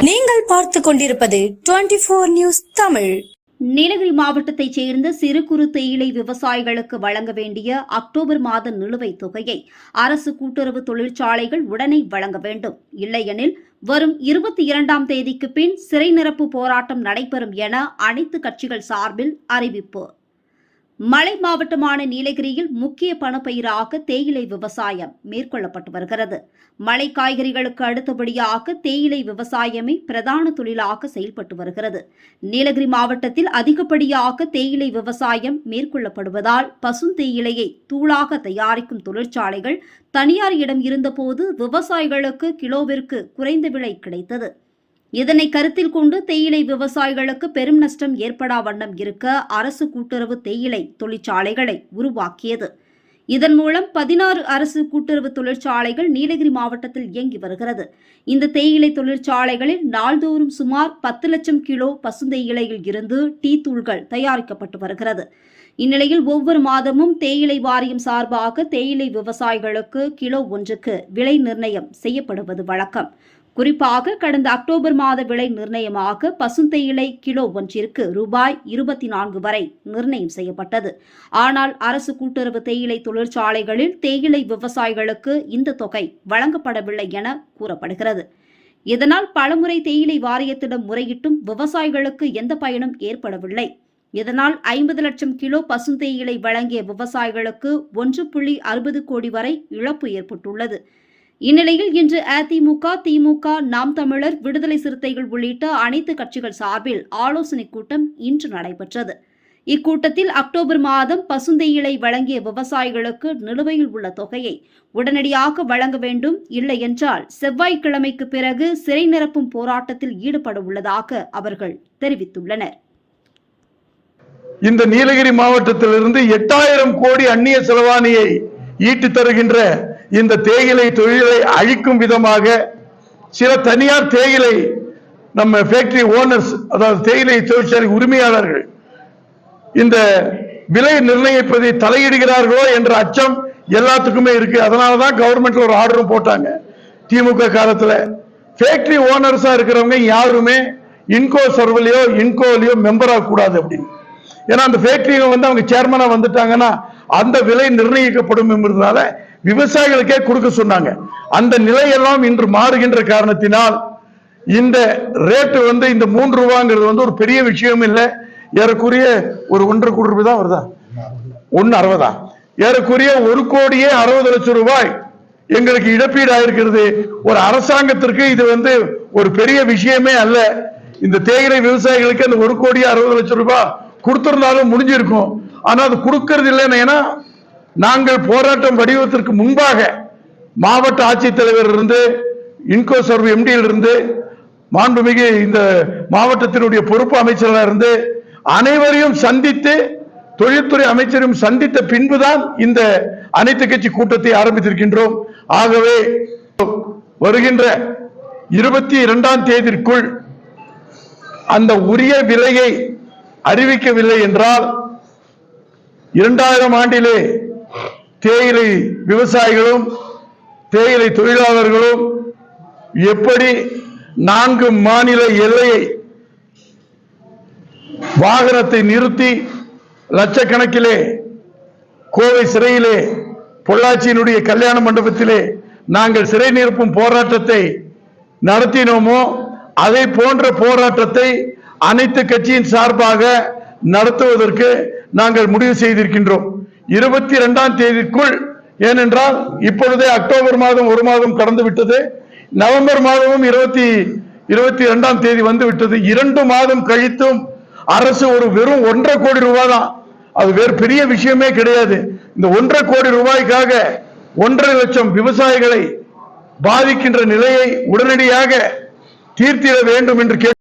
நீங்கள் பார்த்து கொண்டிருப்பது twenty four news Tamil. Nilgiri மாவட்டத்தைச் சேர்ந்த சிறு குறு தேயிலை விவசாயிகளுக்கு வழங்க வேண்டிய அக்டோபர் மாத நிலுவைத் தொகையை அரசு கூட்டுறவு தொழிற்சாலைகள் உடனே வழங்க வேண்டும். இல்லையெனில் வரும் இருபத்தி இரண்டாம் தேதிக்கு பின் சிறை நிரப்பு போராட்டம் நடைபெறும் என அனைத்து கட்சிகள் சார்பில் அறிவிப்பு. மலை மாவட்டமான நீலகிரியில் முக்கிய பணப்பயிராக தேயிலை விவசாயம் மேற்கொள்ளப்பட்டு வருகிறது. மலை காய்கறிகளுக்கு அடுத்தபடியாக தேயிலை விவசாயமே பிரதான தொழிலாக செயல்பட்டு வருகிறது. நீலகிரி மாவட்டத்தில் அதிகப்படியாக தேயிலை விவசாயம் மேற்கொள்ளப்படுவதால் பசுந்தேயிலையை தூளாக தயாரிக்கும் தொழிற்சாலைகள் தனியார் இடம் இருந்தபோது விவசாயிகளுக்கு கிலோவிற்கு குறைந்த விலை கிடைத்தது. இதனை கருத்தில் கொண்டு தேயிலை விவசாயிகளுக்கு பெரும் நஷ்டம் ஏற்படா வண்ணம் இருக்க அரசு கூட்டுறவு தேயிலை தொழிற்சாலைகளை உருவாக்கியது. இதன் மூலம் பதினாறு அரசு கூட்டுறவு தொழிற்சாலைகள் நீலகிரி மாவட்டத்தில் இயங்கி வருகிறது. இந்த தேயிலை தொழிற்சாலைகளில் நாள்தோறும் சுமார் பத்து லட்சம் கிலோ பசுந்தேயிலையில் இருந்து டீ தூள்கள் தயாரிக்கப்பட்டு வருகிறது. இந்நிலையில் ஒவ்வொரு மாதமும் தேயிலை வாரியம் சார்பாக தேயிலை விவசாயிகளுக்கு கிலோ ஒன்றுக்கு விலை நிர்ணயம் செய்யப்படுவது வழக்கம். குறிப்பாக கடந்த அக்டோபர் மாத விலை நிர்ணயமாக பசுந்தேயிலை கிலோ ஒன்றிற்கு ரூபாய் இருபத்தி நான்கு வரை நிர்ணயம் செய்யப்பட்டது. ஆனால் அரசு கூட்டுறவு தேயிலை தொழிற்சாலைகளில் தேயிலை விவசாயிகளுக்கு இந்த தொகை வழங்கப்படவில்லை என கூறப்படுகிறது. இதனால் பலமுறை தேயிலை வாரியத்திடம் முறையிட்டும் விவசாயிகளுக்கு எந்த பயனும் ஏற்படவில்லை. இதனால் ஐம்பது லட்சம் கிலோ பசுந்தேயிலை வழங்கிய விவசாயிகளுக்கு ஒன்று புள்ளி அறுபது கோடி வரை இழப்பு ஏற்பட்டுள்ளது. இந்நிலையில் இன்று அதிமுக திமுக நாம் தமிழர் விடுதலை சிறுத்தைகள் உள்ளிட்ட அனைத்து கட்சிகள் சார்பில் ஆலோசனைக் கூட்டம் இன்று நடைபெற்றது. இக்கூட்டத்தில் அக்டோபர் மாதம் பசுந்தையிலை வழங்கிய விவசாயிகளுக்கு நிலுவையில் உள்ள தொகையை உடனடியாக வழங்க வேண்டும் இல்லையென்றால் செவ்வாய்க்கிழமைக்கு பிறகு சிறை நிரப்பும் போராட்டத்தில் ஈடுபட உள்ளதாக அவர்கள் தெரிவித்துள்ளனர். இந்த நீலகிரி மாவட்டத்திலிருந்து எட்டாயிரம் கோடி அந்நிய செலவாணியை ஈட்டி தருகின்ற இந்த தேயிலை தொழிலை அழிக்கும் விதமாக சில தனியார் தேயிலை நம்ம ஃபேக்டரி ஓனர்ஸ் அதாவது தேயிலை தொழிற்சாலை உரிமையாளர்கள் இந்த விலை நிர்ணயிப்பதை தலையிடுகிறார்களோ என்ற அச்சம் எல்லாத்துக்குமே இருக்கு. அதனாலதான் கவர்மெண்ட்ல ஒரு ஆர்டரும் போட்டாங்க. திமுக காலத்துல ஃபேக்டரி ஓனர்ஸா இருக்கிறவங்க யாருமே இன்கோ சர்வலையோ இன்கோலையோ மெம்பர் ஆகக்கூடாது கூடாது அப்படின்னு. ஏன்னா அந்த ஃபேக்டரியில வந்து அவங்க சேர்மனா வந்துட்டாங்கன்னா அந்த விலை நிர்ணயிக்கப்படும் என்பதனால விவசாயிகளுக்கே கொடுக்க சொன்னாங்க. அந்த நிலையெல்லாம் இன்று மாறுகின்ற காரணத்தினால் இந்த ரேட்டு வந்து இந்த மூன்று ரூபாங்கிறது வந்து ஒரு பெரிய விஷயம் இல்லை. ஏறக்குறைய ஒரு ஒன்றரை கோடி ரூபாய் தான் வருதா? ஒன்னு அறுபதா? ஏறக்குறைய ஒரு கோடியே அறுபது லட்சம் ரூபாய் எங்களுக்கு இழப்பீடு ஆயிருக்கிறது. ஒரு அரசாங்கத்திற்கு இது வந்து ஒரு பெரிய விஷயமே அல்ல. இந்த தேயிலை விவசாயிகளுக்கு அந்த ஒரு கோடியே அறுபது லட்சம் ரூபாய் கொடுத்திருந்தாலும் முடிஞ்சிருக்கும். ஆனா அது கொடுக்கறது இல்லைன்னு ஏன்னா நாங்கள் போராட்டம் வடிவத்திற்கு முன்பாக மாவட்ட ஆட்சித்தலைவர் இருந்து இன்கோ சர்வ் எம்டியில் இருந்து மாண்புமிகு இந்த மாவட்டத்தினுடைய பொறுப்பு அமைச்சராக இருந்து அனைவரையும் சந்தித்து தொழில்துறை அமைச்சரையும் சந்தித்த பின்புதான் இந்த அனைத்து கட்சி கூட்டத்தை ஆரம்பித்திருக்கின்றோம். ஆகவே வருகின்ற இருபத்தி இரண்டாம் தேதிக்குள் அந்த உரிய விலையை அறிவிக்கவில்லை என்றால் இரண்டாயிரம் ஆண்டிலே தேயிலை விவசாயிகளும் தேயிலை தொழிலாளர்களும் எப்படி நான்கு மாநில எல்லையை வாகனத்தை நிறுத்தி லட்சக்கணக்கிலே கோவை சிறையிலே பொள்ளாச்சியினுடைய கல்யாண மண்டபத்திலே நாங்கள் சிறை நிரப்பும் போராட்டத்தை நடத்தினோமோ அதை போன்ற போராட்டத்தை அனைத்து கட்சியின் சார்பாக நடத்துவதற்கு நாங்கள் முடிவு செய்திருக்கின்றோம். இருபத்தி இரண்டாம் தேதிக்குள் ஏனென்றால் இப்பொழுதே அக்டோபர் மாதம் ஒரு மாதம் கடந்து விட்டது. நவம்பர் மாதமும் இருபத்தி இருபத்தி இரண்டாம் தேதி வந்து விட்டது. இரண்டு மாதம் கழித்தும் அரசு ஒரு வெறும் ஒன்றரை கோடி ரூபாய் தான். அது வேறு பெரிய விஷயமே கிடையாது. இந்த ஒன்றரை கோடி ரூபாய்க்காக ஒன்றரை லட்சம் விவசாயிகளை பாதிக்கின்ற நிலையை உடனடியாக தீர்த்திட வேண்டும் என்று கேட்டு